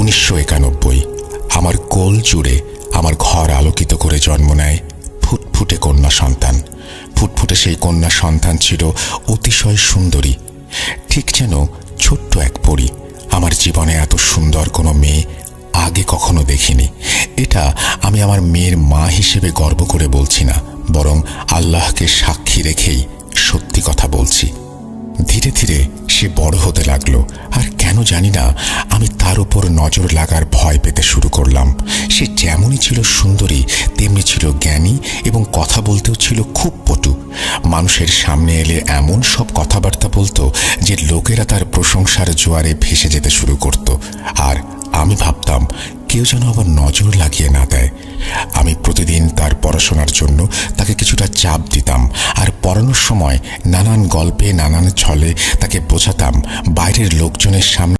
উনিশশো একানব্বই। আমার কোল জুড়ে আমার ঘর আলোকিত করে জন্ম নেয় ফুটফুটে কন্যা সন্তান। ফুটফুটে সেই কন্যা সন্তান ছিল অতিশয় সুন্দরী। ঠিক যেন ছোট্ট এক পরী। আমার জীবনে এত সুন্দর কোনো মেয়ে আগে কখনো দেখিনি। এটা আমি আমার মেয়ের মা হিসেবে গর্ব করে বলছি না, বরং আল্লাহকে সাক্ষী রেখেই সত্যি কথা বলছি। ধীরে ধীরে সে বড় হতে লাগল, আর জানি না, আমি তার উপর নজর লাগার ভয় পেতে শুরু করলাম। সে যেমনই ছিল সুন্দরী, তেমনি ছিল জ্ঞানী এবং কথা বলতেও ছিল খুব পটু। মানুষের সামনে এলে এমন সব কথাবার্তা বলতো যে লোকেরা তার প্রশংসার জোয়ারে ভেসে যেতে শুরু করত। আর আমি ভাবতাম, কেউ যেন আবার নজর লাগিয়ে না দেয়। আমি প্রতিদিন তার পড়াশোনার জন্য তাকে কিছুটা চাপ দিতাম আর পড়ানোর সময় নানান গল্পে, নানান ছলে তাকে বোঝাতাম। বাইরের লোকজনের সামনে